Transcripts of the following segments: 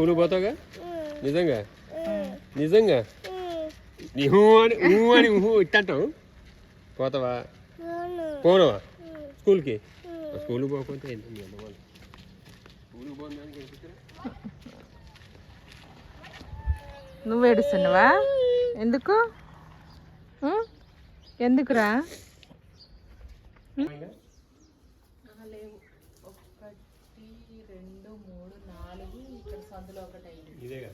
స్కూల్కి పోతావుగా? నిజంగా? నిజంగా? అని ఊ అని ఊహు ఇట్టంటావు? పోతావా? పోనవా? స్కూల్కి? స్కూల్కి పోకపోతే ఏంటి మీ అమ్మ వాళ్ళు స్కూల్కి ఎందుకురా? నువ్వు ఏడుస్తున్నావా? ఎందుకు? ఎందుకురా? ఒకటి రెండు మూడు నాలుగు ఇక్కడ సందులో ఒకటి ఐదు ఇదేగా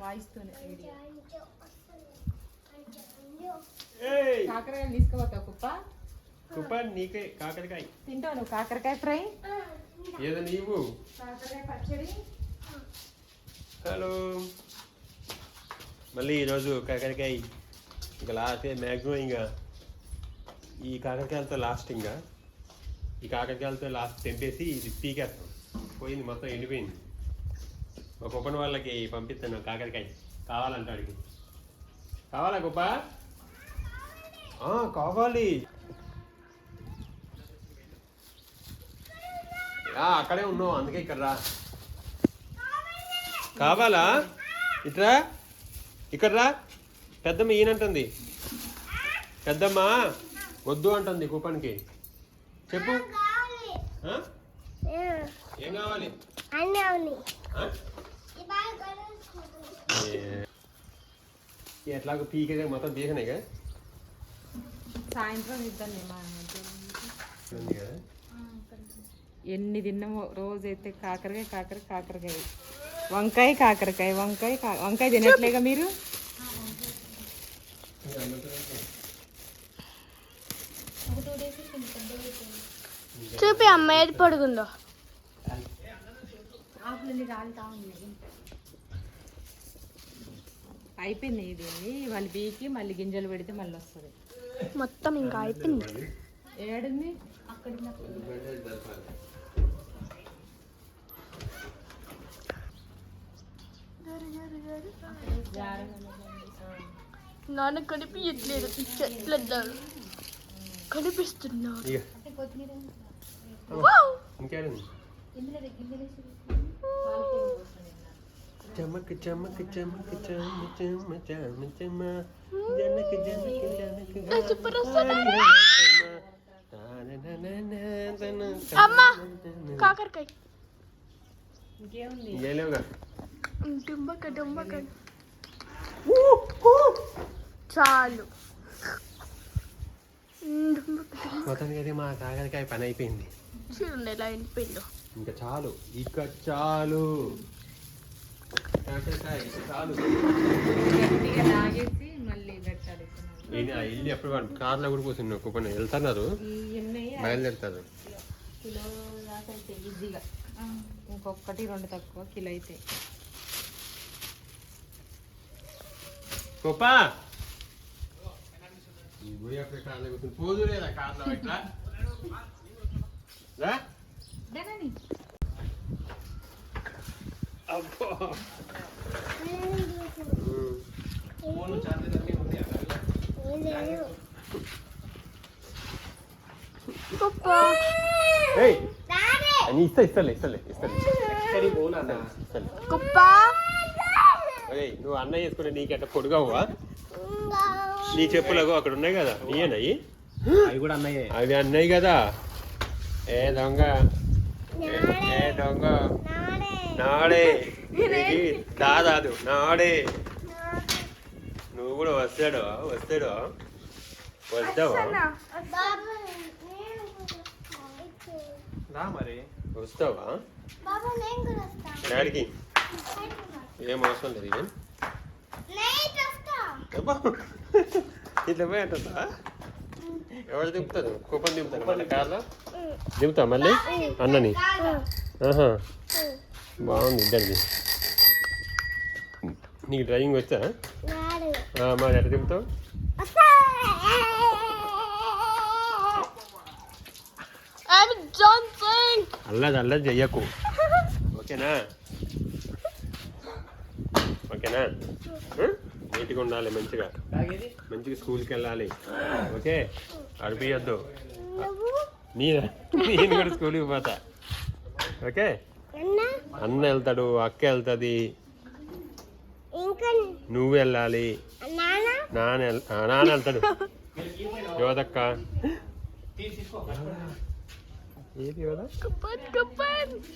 వాయిస్తూనే వీడియో. కాకరకాయ తీసుకుపోతావు కుప్ప? కుప్ప నీకే కాకరకాయ. తింటావు నువ్వు కాకరకాయ ఫ్రై? ఏదో నీవు? కాకరకాయ పచ్చడి. హలో. మళ్ళీ ఈరోజు కాకరకాయ ఇంకా లాస్ట్ మ్యాక్సిమం ఇంకా ఈ కాకరకాయలతో లాస్ట్ ఇంకా. ఈ కాకరకాయలతో లాస్ట్ తెంపేసి ఇది పీకేస్తాం. పోయింది మొత్తం ఎండిపోయింది. ఒక కుప్పని వాళ్ళకి పంపిస్తాను కాకరకాయ. కావాలంటాడికి కావాలా కుప్ప కావాలి. అక్కడే ఉన్నావు అందుకే ఇక్కడ రా. కావాలా? ఇట్రా? ఇక్కడ రా. పెద్దమ్మ ఈయనంటుంది. పెద్దమ్మ వద్దు అంటుంది కూపన్కి చెప్పు? ఏం. కావాలి? ఎట్లాగో పీకే మొత్తం పీకనేగా సాయంత్రం ఇద్దాం మా ఉంది కదా? ఎన్ని తిన్నామో రోజైతే కాకరకాయ కాకర కాకరకాయ. వంకాయ కాకరకాయ వంకాయ కా- వంకాయ తినట్లేగా మీరు? చూపి అమ్మ ఏది పొడుగుందో. అయిపోయింది ఇది. వాళ్ళు పీకి మళ్ళీ గింజలు పెడితే మళ్ళీ వస్తుంది. మొత్తం ఇంకా అయిపోయింది. ఏడుంది? నాన్న కనిపించట్లేదు చెట్లు కనిపిస్తున్నారు. చమక్ చమక్ చమక్ చమ చమ చమ చమ జనక జనక జనక. అమ్మ కాకరకాయ. ఇంకేముంది? ఇంకేలేవుగా. డుంబక డుంబక. చాలు. మొత్తానికి అయితే మా కాకరకాయ పని అయిపోయింది. చూడండి ఎలా ఎండిపోయిందో ఇంకా చాలు. ఇక చాలు. కాకరకాయ చాలు. ఇల్లు ఎప్పుడు కార్లో కూడా కూర్చున్నా కుప్పని వెళ్తున్నారు? బయలుదేరుతారు. కిలో దాకా అయితే ఈజీగా ఇంకొకటి రెండు తక్కువ కిలో అయితే. కుప్ప ఈ గుడి అప్పుడు కార్లో కూర్చుని పోదు లేదా కార్లో ఇట్లా? అబ్బో. ఏయ్. అని ఇస్తా ఇస్తలే ఇస్తలే ఇస్తలే. ఇస్తలే కుప్ప. ఏయ్ నువ్వు అన్నయ్య వేసుకుంటే నీకెట్ట పొడుగావా నీ చెప్పులకు అక్కడ ఉన్నాయి కదా? నీయేనయ్యి అవి కూడా అన్నయ్యే. అవి అన్నయ్య కదా? ఏ దొంగ? ఏ- ఏ దొంగ? నాడే. దాదాదు. నాడే. నువ్వు కూడా వస్తాడు? వస్తాడు? వస్తావా మరి. వస్తావా? డాడీకి? ఏం అవసరం లేదు ఇట్లా పోయి అంటుందా ఎవరు దింపుతారు కూపన్ దింపుతారు మళ్ళీ కార్లో? దింపుతా మళ్ళీ? అన్నని? ఆహా. బాగుంది ఇద్దరిది. నీకు డ్రైవింగ్ వచ్చా? మరి ఎట్లా దింపుతావు. అల్లది అల్లది చెయ్యకు. ఓకేనా? ఓకేనా? నీట్గా ఉండాలి మంచిగా. మంచిగా స్కూల్కి వెళ్ళాలి. ఓకే? అడిపియద్దు. నేను? నేను కూడా స్కూల్కి పోతా. ఓకే? అన్నా? వెళ్తాడు అక్క వెళ్తుంది. నువ్వు వెళ్ళాలి. నాన్న నాన్న వెళ్తాడు. యోదక్క ఏది యోద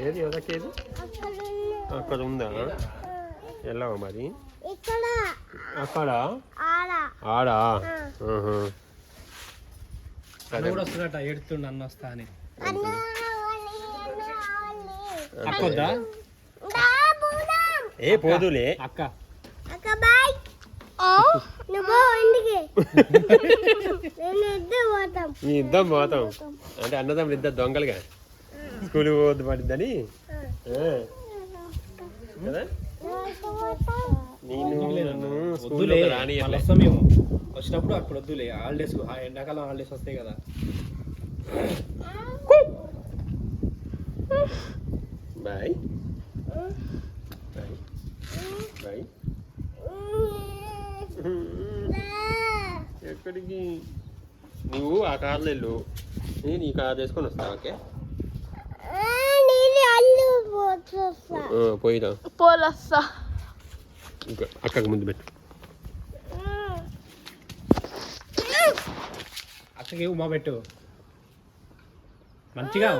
ఏది యోదక్క ఏది? అక్కడ అక్కడ ఉందా వెళ్ళావా మరి? ఇక్కడ అక్కడ? ఆడ. ఆడా? ఆహా. అన్న సరే కూడా వస్తున్నట్ట ఏడుతుండు అన్న వస్తా అని. అన్న కావాలి, అన్న కావాలి. అక్క వద్దా దా పోదాం. ఏ పోదులే. అక్క అక్క. బాయ్. నువ్వు ఇంటికి. నేను ఇద్దరు పోతాం. మీ ఇద్దరం పోతాం. అంటే అన్నదమ్ములు ఇద్దరు దొంగలుగా. స్కూల్ పోవద్దు పడిద్దని. ఆ. కదా వద్దులే. రాని మళ్ళీ వస్తాం మేము వచ్చినప్పుడు అప్పుడు వద్దులే. హాలిడేస్ ఎండాకాలం హాలిడేస్ వస్తాయి కదా. బాయ్. బాయ్. బాయ్. ఎక్కడికి? నువ్వు ఆ కార్లో వెళ్ళు. నేను ఈ కార్ తీసుకొని వస్తా ఓకే? పోయిరా. పోలస్తా. ఇంకా అక్కకు ముందు పెట్టు. అక్కకి ఉమా పెట్టు. మంచిగా?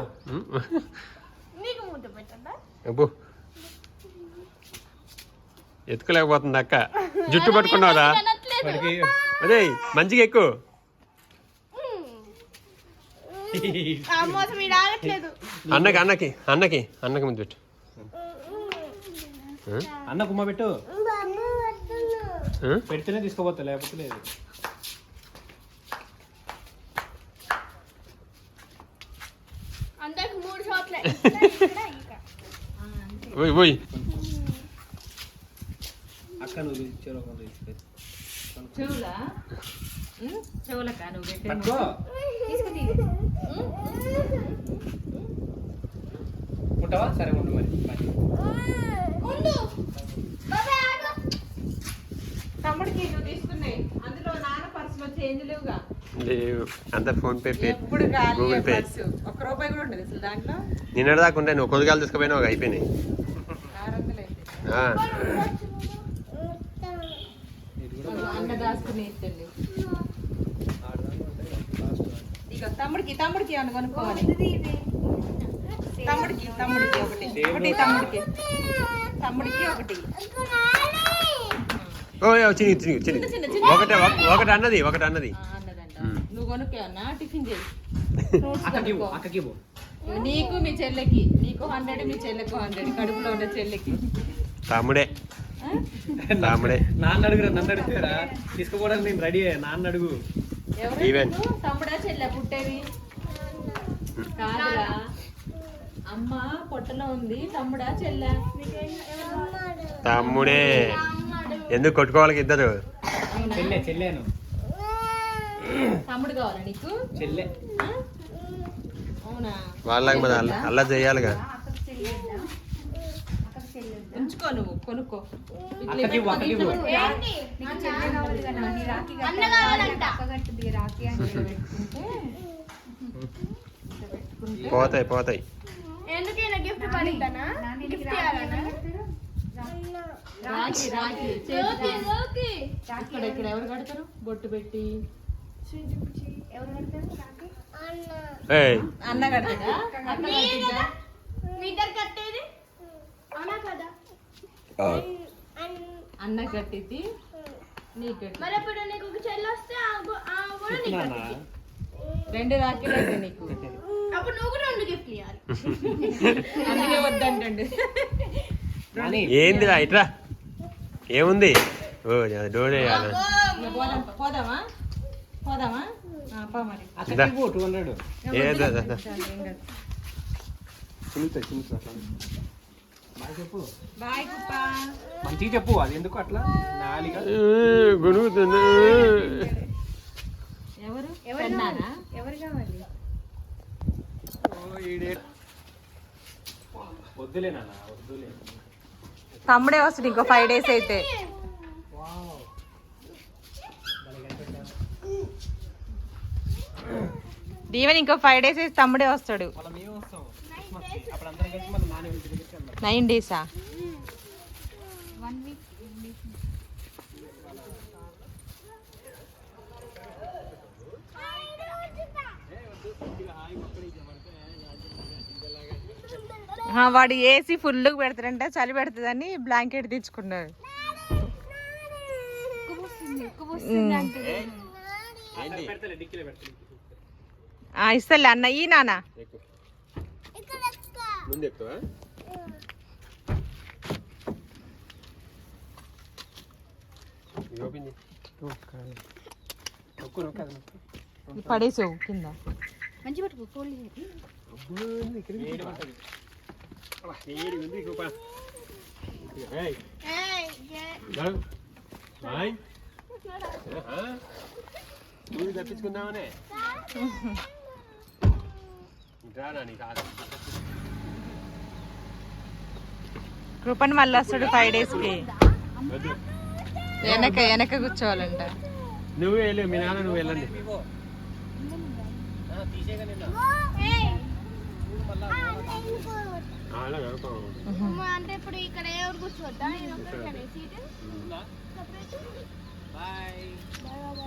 అబ్బో. ఎత్తుకోలేకపోతుంది అక్క. జుట్టు పట్టుకున్నావురా? అదే మంచిగా ఎక్కువ అన్నకి అన్నకి అన్నకి అన్నకి ముందు పెట్టు? అన్నకు ఉమా పెట్టు? పెడితేనే తీసుకోపోతా లేకపోతే లేదు. అక్క నువ్వు. చెవులా? చెవులకా నువ్వు ఉంటావా సరే ఉండు మరి బాయ్. ఉండు బాబాయ్ ఆగు తమ్ముడికి నువ్వు తీసుకున్నాయి. అందులో నాన్న పర్సులో చేంజ్ లేవుగా. లేవు. అంత ఫోన్ పే పే ఎప్పుడు ఖాళీ గూగుల్ పే పర్సు ఒక్క రూపాయి కూడా ఉండదు అసలు దాంట్లో. నిన్నటి దాకా ఉంటే నువ్వు కొద్దిగాలు అయిపోయినాయి. ఆరు వందలు అయితే ఆ. అన్న దాచుకుని. Last one. ఇక తమ్ముడికి తమ్ముడికి కొనుక్కోవాలి? తమ్ముడికి తమ్ముడికి ఒకటి. ఒకటి తమ్ముడికి. తమ్ముడికి ఒకటి. ఓ, చిన్ని చిన్న, చిన్న. ఒకటే ఒక- ఒకటి అన్నది ఒకటి అన్నది. నువ్వు కొనుక్కోవన్నా టిఫిన్ చేయి. అక్కకి. నీకు మీ చెల్లెకి నీకు హండ్రెడ్ మీ చెల్లెకు హండ్రెడ్ కడుపులో ఉన్న చెల్లెకి. తమ్ముడే? తమ్ముడే. నాన్న అడుగురా నన్ను అడుగుతారా? తీసుకోపోవడానికి నేను రెడీ నాన్న అడుగు. ఈవెన్. తమ్ముడా చెల్లె పుట్టేది? కాదురా. అమ్మ పొట్టలో ఉంది. తమ్ముడా చెల్లె? తమ్ముడే. ఎందుకు కొట్టుకోవాలి ఇద్దరు? చెల్లె చెల్లెను తమ్ముడు కావాలా నీకు? చెల్లె. ఆ? అవునా? వాళ్ళకి మరి అల్ల అల్లా చేయాలిగా. ఉంచుకో నువ్వు కొనుక్కో. ఇట్లా అక్కకి ఇవ్వు, అక్కకి ఇవ్వు. ఏంటి? అన్న కావాలంట పోతాయి పోతాయి. ఎందుకైనా గిఫ్ట్ పడిద్దానా గిఫ్ట్ ఇవ్వాలనా రాఖీ రాఖీ. ఇక్కడ ఇక్కడ ఎవరు కడతారు? బొట్టు పెట్టి. ఏయ్. అన్న కడతాడా? ఇద్దరు కట్టేది? అవునా కదా. అన్న కట్టిద్ది నీకు కట్టి మరి అప్పుడు నీకు ఒక చెల్లి వస్తే. రెండు రాఖీలు అయితే నీకు అప్పుడు నువ్వు కూడా రెండు గిఫ్ట్ ఇవ్వాలి అందుకే వద్దంటండి. ఏందిరా ఇట్రా. ఏముంది? ఓ డోర్ వేయాలి పోదామా? పోదామా? చెప్పు. మంచిగా అది ఎందుకు అట్లా? నాలిగా ఏ, గొనుగుతుంది. ఎవరు? పెన్నానా? ఎవరు కావాలి? వద్దులే నాన్న వద్దులే. తమ్ముడే వస్తుంది ఇంకో ఫైవ్ డేస్ అయితే. దీవెన్ ఇంకో ఫైవ్ డేస్ అయితే తమ్ముడే వస్తాడు. మళ్ళీ మేము వస్తాం క్రిస్మస్కి అప్పుడు అందరం కలిసి మళ్ళీ నాన్న ఇంటి దగ్గరికి వెళ్దాం నైన్ డేసా వాడు ఏసీ ఫుల్ పెడతాడంట చలి పెడుతుందని బ్లాంకెట్ తెచ్చుకున్నాడు ఏంటి పెడతలే డిక్కీలో పెడతలే ఆ, ఇస్తలే అన్న ఈ నాన్న. పడేసావు కింద. మంచి పట్టుకో ఫోల్డ్ అబ్బో, ఉంది, ఇక్కడ ఉంది. ఏడు ఉంది, నువ్వు తప్పించుకుందామనే రానా నీ కాదు కృపణ మళ్ళీ వస్తాడు ఫైవ్ డేస్కి వెనక వెనక కూర్చోవాలంట నువ్వు వెళ్ళు మీ నాన్న నువ్వు వెళ్ళండి ఇవ్వు. అంటే ఇప్పుడు ఇక్కడ ఎవరు కూర్చోవద్దా? నేను ఒక్కరికనే సీటు?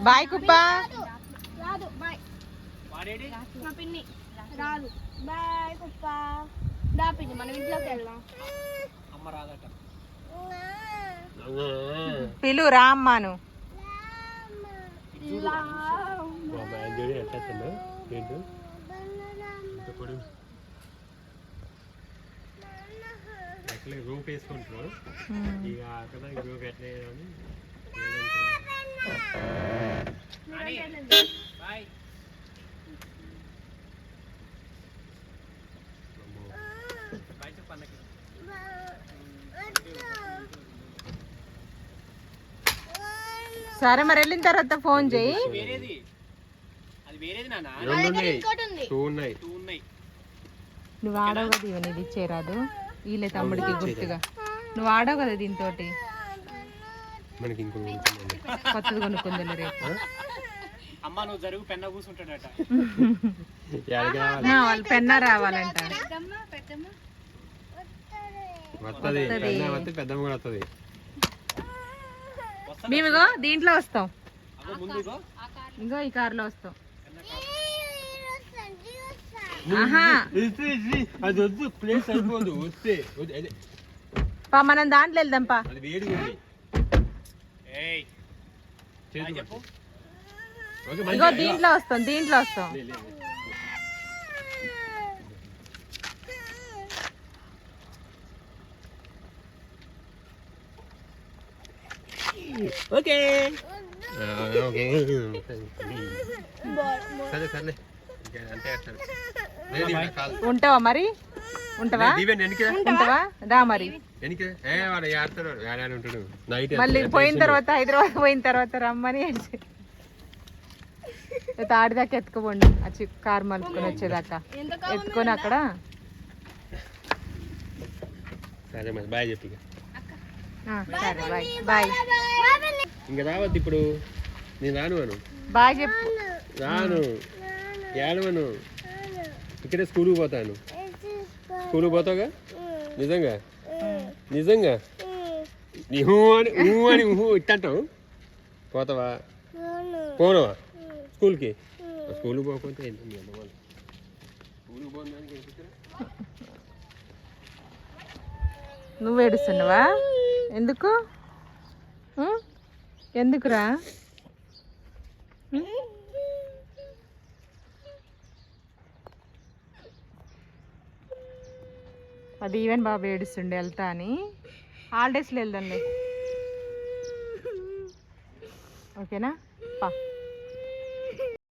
బాయ్. కుప్ప. రాదు. బాయ్. వాడేడి మా పిన్ని. రాదు. బాయ్ కుప్ప. దా పిన్ని మనం ఇంట్లోకి వెళ్దాం. అమ్మ రాదట. పిలు రా అమ్మాను ఏంటో? ఎట్లా రూప్ వేసుకుంటారు ఇక అక్కడ రూప్ ఎట్లా అన్నకి. సరే మరి వెళ్ళిన తర్వాత ఫోన్ చేయి. వేరేది. అది వేరేది నాన్న. రెండు ఉన్నాయి ఇంకోటి ఉంది టూ ఉన్నాయి. టూ ఉన్నాయి. నువ్వు ఆడవు కదా ఇవన్నీ ఇది ఇచ్చేరాదు. వీళ్ళే తమ్ముడికి గుర్తుగా. నువ్వు ఆడవు కదా దీంతో మనకి ఇంకో ఉంటుందండి కొత్తది కొనుక్కుంది రేపు. అమ్మ నువ్వు జరుగు పెన్న కూర్చుంటాడట వాళ్ళు పెన్నా రావాలంట. వస్తుంది పెద్ద వస్తే పెద్దమ్మ కూడా వస్తుంది మేము ఇగో దీంట్లో వస్తాం. ఇంకో ఈ కారులో వస్తాం. అది వద్దు ప్లేస్ అయిపోదు వస్తే వద్దు, అదే, పా మనం దాంట్లో వెళ్దాం పా అది ఉంది ఇగో. దీంట్లో వస్తాం దీంట్లో వస్తాం. ఓకే సరే సర్లే సరే కాదు. ఉంటావా మరి? ఉంటావా. ఉంటావా? రా మరి. మళ్ళీ పోయిన తర్వాత హైదరాబాద్ పోయిన తర్వాత రమ్మని ఏడ్చి. తాడి దాకా ఎత్తుకోపోండి. వచ్చి కారు మలుపుకొని వచ్చేదాకా. ఎంత ఎత్తుకొని అక్కడ? సరే మరి బాయ్ చెప్పి ఇక. ఆ, సరే బాయ్. బాయ్ ఇంకా రావద్దు ఇప్పుడు. నేను రాను అను. బాయ్ చెప్పు. రాను. ఏడవను. ఇక్కడే స్కూల్కి పోతాను. స్కూల్కి పోతావుగా? నిజంగా? నిజంగా? నీ అని ఊ అని ఇట్టంటావు? పోతావా? పోనవా? స్కూల్కి? స్కూల్కి పోకపోతే ఏంటి మీ అమ్మ వాళ్ళు స్కూల్కి? నువ్వు ఏడుస్తున్నావా? ఎందుకు? ఎందుకురా? అది ఈవెన్ బాబు ఏడుస్తుండే వెళ్తా అని. హాలిడేస్లో వెళ్దాంలే. ఓకేనా? పా.